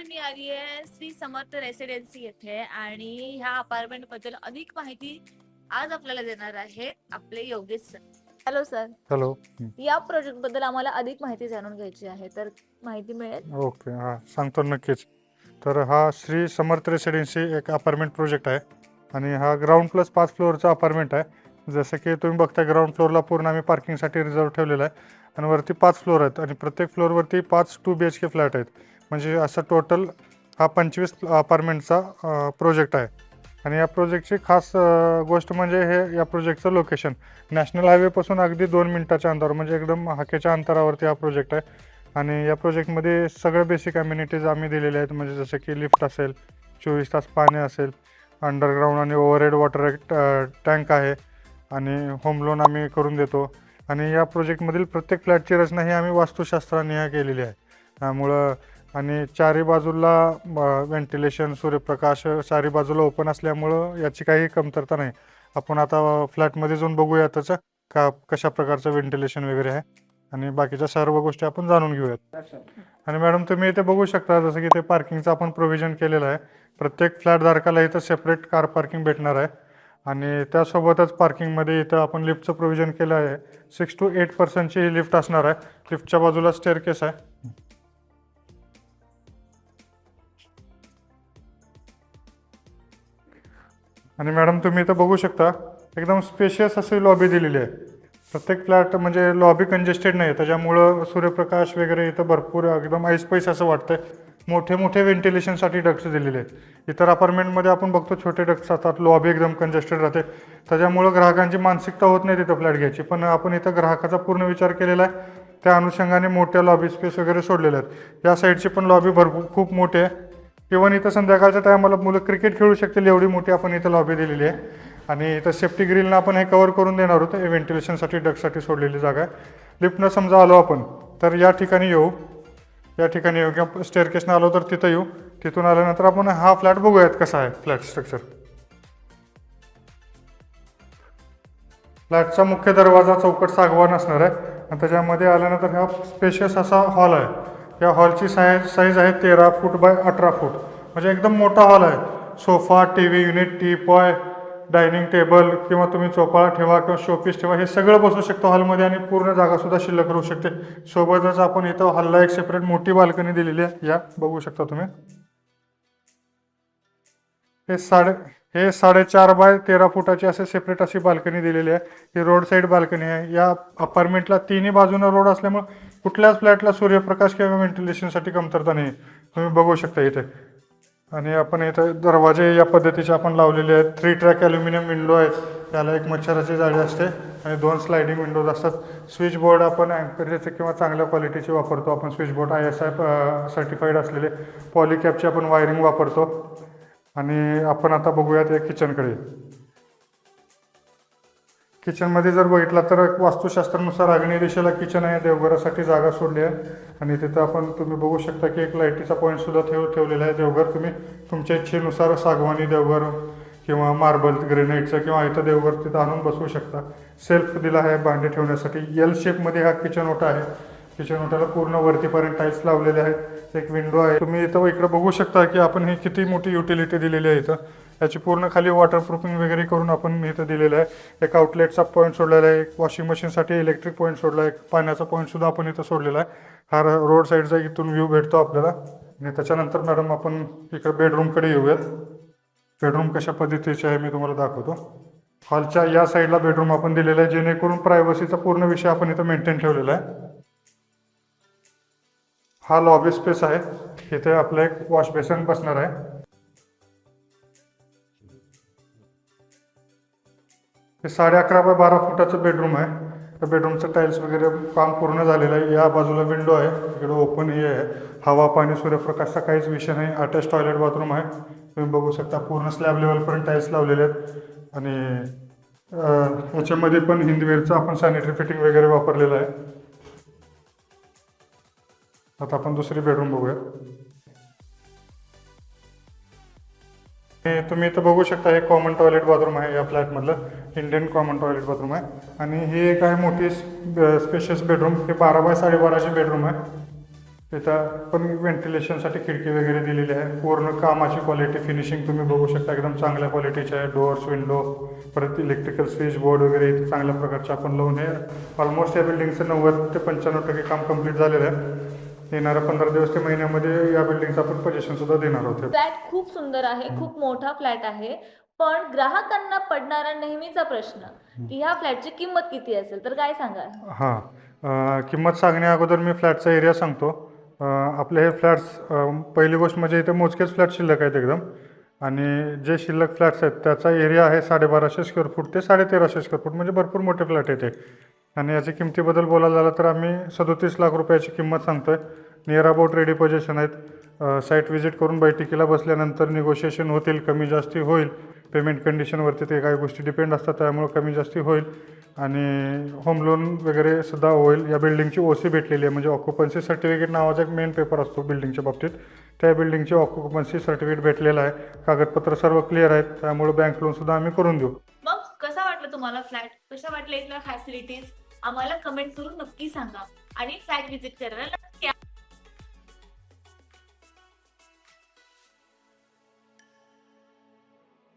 नमस्कार मी आली आहे श्री समर्थ रेसिडेन्सी येथे आणि ह्या अपार्टमेंटबद्दल अधिक माहिती आज आपल्याला देणार आहेत आपले Yogesh sir. Hello sir hello या प्रोजेक्टबद्दल आम्हाला अधिक माहिती जाणून घ्यायची आहे तर माहिती मिळेल? ओके हां सांगतो नक्कीच. तर हा श्री समर्थ रेसिडेन्सी एक अपार्टमेंट प्रोजेक्ट आहे आणि हा ग्राउंड प्लस पाच फ्लोअरचा अपार्टमेंट आहे. जसं की तुम्ही बघता ग्राउंड फ्लोअरला पूर्ण आम्ही पार्किंगसाठी रिझर्व ठेवलेला आहे. आणि वरती पाच फ्लोअर आहेत आणि प्रत्येक फ्लोअरवरती पाच two B H K flat आहेत. म्हणजे असं टोटल हा पंचवीस अपार्टमेंटचा प्रोजेक्ट आहे. आणि या प्रोजेक्टची खास गोष्ट म्हणजे हे या प्रोजेक्टचं लोकेशन नॅशनल हायवेपासून अगदी दोन मिनटाच्या अंतरावर म्हणजे एकदम हाकेच्या अंतरावरती हा प्रोजेक्ट आहे. आणि या प्रोजेक्टमध्ये सगळ्या बेसिक अम्युनिटीज आम्ही दिलेल्या आहेत. म्हणजे जसं की लिफ्ट असेल चोवीस तास पाणी असेल अंडरग्राऊंड आणि ओव्हरहेड वॉटर टँक आहे. आणि होम लोन आम्ही करून देतो. आणि या प्रोजेक्टमधील प्रत्येक फ्लॅटची रचना ही आम्ही वास्तुशास्त्राने केलेली आहे. त्यामुळं आणि चारी बाजूला व्हेंटिलेशन सूर्यप्रकाश चारी बाजूला ओपन असल्यामुळं याची काही कमतरता नाही. आपण आता फ्लॅटमध्ये जाऊन बघूया त्याचं का कशा प्रकारचं व्हेंटिलेशन वगैरे आहे. आणि बाकीच्या सर्व गोष्टी आपण जाणून घेऊयात. आणि मॅडम तुम्ही इथे बघू शकता जसं की ते पार्किंगचं आपण प्रोव्हिजन केलेलं आहे. प्रत्येक फ्लॅट धारकाला इथं सेपरेट कार पार्किंग भेटणार आहे. आणि त्यासोबतच पार्किंगमध्ये इथं आपण लिफ्टचं प्रोव्हिजन केलं आहे. सिक्स टू एट पर्सेंटची ही लिफ्ट असणार आहे. लिफ्टच्या बाजूला स्टेअरकेस आहे. आणि मॅडम तुम्ही इथं बघू शकता एकदम स्पेशियस अशी लॉबी दिलेली आहे. प्रत्येक फ्लॅट म्हणजे लॉबी कंजेस्टेड नाही त्याच्यामुळं सूर्यप्रकाश वगैरे इथं भरपूर एकदम ऐसपैस असं वाटतं मोठे मोठे व्हेंटिलेशनसाठी डक्ट्स दिलेले आहेत. इतर अपार्टमेंटमध्ये आपण बघतो छोटे डक्ट्स असतात. लॉबी एकदम कंजेस्टेड राहते. त्याच्यामुळं ग्राहकांची मानसिकता होत नाही तिथं फ्लॅट घ्यायची. पण आपण इथं ग्राहकाचा पूर्ण विचार केलेला आहे. त्या अनुषंगाने मोठ्या लॉबी स्पेस वगैरे सोडलेल्या आहेत. या साईडची पण लॉबी भरपूर खूप मोठी आहे. इवन इथं संध्याकाळच्या टायमाला मुलं क्रिकेट खेळू शकतील एवढी मोठी आपण इथं लॉबी दिलेली आहे. आणि इथं सेफ्टी ग्रिलनं आपण हे कवर करून देणार होतं व्हेंटिलेशनसाठी डगसाठी सोडलेली जागा आहे. लिफ्टनं समजा आलो आपण तर या ठिकाणी येऊ. या ठिकाणी येऊ किंवा स्टेअरकेसनं आलो तर तिथं येऊ. तिथून आल्यानंतर आपण हा फ्लॅट बघूयात कसा आहे फ्लॅट स्ट्रक्चर फ्लॅटचा मुख्य दरवाजा चौकट सागवान असणार आहे. आणि त्याच्यामध्ये आल्यानंतर हा स्पेशियस असा हॉल आहे. या हॉलची साईज साईज आहे तेरा फूट बाय अठरा फूट. म्हणजे एकदम मोठा हॉल आहे. Sofa T V unit teapoy dining table किंवा तुम्ही चोपाळा ठेवा किंवा शोपीस ठेवा हे सगळं बसू शकतो हॉलमध्ये आणि पूर्ण जागासुद्धा शिल्लक राहू शकते. सोबतच आपण इथं हॉलला एक सेपरेट मोठी बाल्कनी दिलेली आहे. या बघू शकता तुम्ही. हे साडे हे साडेचार बाय तेरा फुटाची असे सेपरेट अशी बाल्कनी दिलेली आहे. ही रोड साईड बाल्कनी आहे. या अपार्टमेंटला तिन्ही बाजूनं रोड असल्यामुळे कुठल्याच फ्लॅटला सूर्यप्रकाश किंवा व्हेंटिलेशनसाठी कमतरता नाही. तुम्ही बघू शकता इथे. आणि आपण इथं दरवाजे या पद्धतीचे आपण लावलेले आहेत. थ्री ट्रॅक ॲल्युमिनियम विंडो आहेत त्याला एक मच्छराची जाळी असते आणि दोन स्लायडिंग विंडोज असतात. स्विच बोर्ड आपण अँकरेचे किंवा चांगल्या क्वालिटीचे वापरतो. आपण switch board I S I certified असलेले पॉलिकॅपची आपण वायरिंग वापरतो. आणि आपण आता बघूयात या किचनकडे किचनमध्ये जर बघितला तर वास्तुशास्त्रानुसार आग्नेय दिशेला किचन आहे देवघरासाठी जागा सोडली आहे. आणि तिथं आपण तुम्ही बघू शकता की एक लाईटीचा पॉईंट सुद्धा ठेव ठेवलेला आहे. देवघर तुम्ही तुमच्या इच्छेनुसार सागवानी देवघर किंवा मार्बल ग्रेनाईटचं किंवा इथं देवघर तिथं आणून बसवू शकता. सेल्फ दिला आहे भांडे ठेवण्यासाठी. एल शेपमध्ये हा किचन ओटा आहे. किचन ओट्याला पूर्ण वरतीपर्यंत टाईल्स लावलेले आहेत. एक विंडो आहे. तुम्ही इथं इकडे बघू शकता की आपण ही किती मोठी युटिलिटी दिलेली आहे इथं. याची पूर्ण खाली वॉटरप्रूफिंग वगैरे करून आपण इथं दिलेलं आहे. एक आउटलेटचा पॉईंट सोडलेला आहे. एक वॉशिंग मशीनसाठी इलेक्ट्रिक पॉईंट सोडला आहे. पाण्याचा पॉईंटसुद्धा आपण इथं सोडलेला आहे. हा रोड साईडचा इथून व्ह्यू भेटतो आपल्याला. आणि त्याच्यानंतर मॅडम आपण इकडे बेडरूमकडे येऊयात. बेडरूम कशा पद्धतीचे आहे मी तुम्हाला दाखवतो. हॉलच्या या साईडला बेडरूम आपण दिलेला आहे. जेणेकरून प्रायव्हसीचा पूर्ण विषय आपण इथं मेंटेन ठेवलेला आहे. हा लॉबी स्पेस आहे. इथे आपलं एक वॉश बेसन बसणार आहे. हे साडे अकरा बाय बारा फुटाचं बेडरूम आहे. त्या बेडरूमचं टाईल्स वगैरे काम पूर्ण झालेलं आहे. या बाजूला विंडो आहे. इकडे ओपन हे आहे. हवा पाणी सूर्यप्रकाशचा काहीच विषय नाही अटॅच टॉयलेट बाथरूम आहे. तुम्ही बघू शकता पूर्ण स्लॅब लेवलपर्यंत टाईल्स लावलेले आहेत. आणि अं, याच्यामध्ये पण हिंदवेअरचं आपण सॅनिटरी फिटिंग वगैरे वापरलेलं आहे. आता आपण दुसरी बेडरूम बघूया. हे तुम्ही इथं बघू शकता हे कॉमन टॉयलेट बाथरूम आहे या फ्लॅटमधलं इंडियन कॉमन टॉयलेट बाथरूम आहे. आणि ही एक आहे मोठी स्पेशियस बेडरूम हे बारा बाय साडेबाराची बेडरूम आहे. तिथं पण व्हेंटिलेशनसाठी खिडकी वगैरे दिलेली आहे. पूर्ण कामाची क्वालिटी फिनिशिंग तुम्ही बघू शकता. एकदम चांगल्या क्वालिटीचे आहे. डोअर्स विंडो परत इलेक्ट्रिकल स्विच बोर्ड वगैरे चांगल्या प्रकारचे आपण लावून हे ऑलमोस्ट या बिल्डिंगचं नव्वद ते पंच्याण्णव टक्के काम कंप्लीट झालेलं आहे. येणाऱ्या पंधरा दिवस ते महिन्यामध्ये या बिल्डिंगचं आपण पोझिशन सुद्धा देणार आहोत. फ्लॅट खूप सुंदर आहे खूप मोठा फ्लॅट आहे. पण ग्राहकांना पडणारा नेहमीचा प्रश्न की ह्या फ्लॅटची किंमत किती असेल? तर काय सांगाल? हां. किंमत सांगण्या अगोदर मी फ्लॅटचा एरिया सांगतो. आपले हे फ्लॅट्स पहिली गोष्ट म्हणजे इथे मोजकेच फ्लॅट शिल्लक आहेत एकदम. आणि जे शिल्लक फ्लॅट्स आहेत त्याचा एरिया आहे साडेबाराशे स्क्वेअर फूट ते साडेतेराशे स्क्वेअर फूट म्हणजे भरपूर मोठे फ्लॅट आहेत हे. आणि याच्या किमतीबद्दल बोलायला झालं तर आम्ही सदोतीस लाख रुपयाची किंमत सांगतोय. नियर अबाउट रेडी पोझिशन आहेत. साईट व्हिजिट करून बैठकीला बसल्यानंतर निगोशिएशन होतील कमी जास्ती होईल. पेमेंट कंडिशनवरती ते काही गोष्टी डिपेंड असतात त्यामुळे कमी जास्ती होईल. आणि होम लोन वगैरे सुद्धा होईल. या बिल्डिंगची ओ सी भेटलेली आहे म्हणजे ऑक्युपन्सी सर्टिफिकेट नावाचा एक मेन पेपर असतो बिल्डिंगच्या बाबतीत. त्या बिल्डिंगची ऑक्युपन्सी सर्टिफिकेट भेटलेलं आहे. कागदपत्र सर्व क्लिअर आहेत. त्यामुळे बँक लोनसुद्धा आम्ही करून देऊ. मग कसा वाटलं तुम्हाला फ्लॅट कशा वाटल्या इथल्या फॅसिलिटीज आम्हाला कमेंट करून नक्की सांगा. आणि फ्लॅट विजिट करायला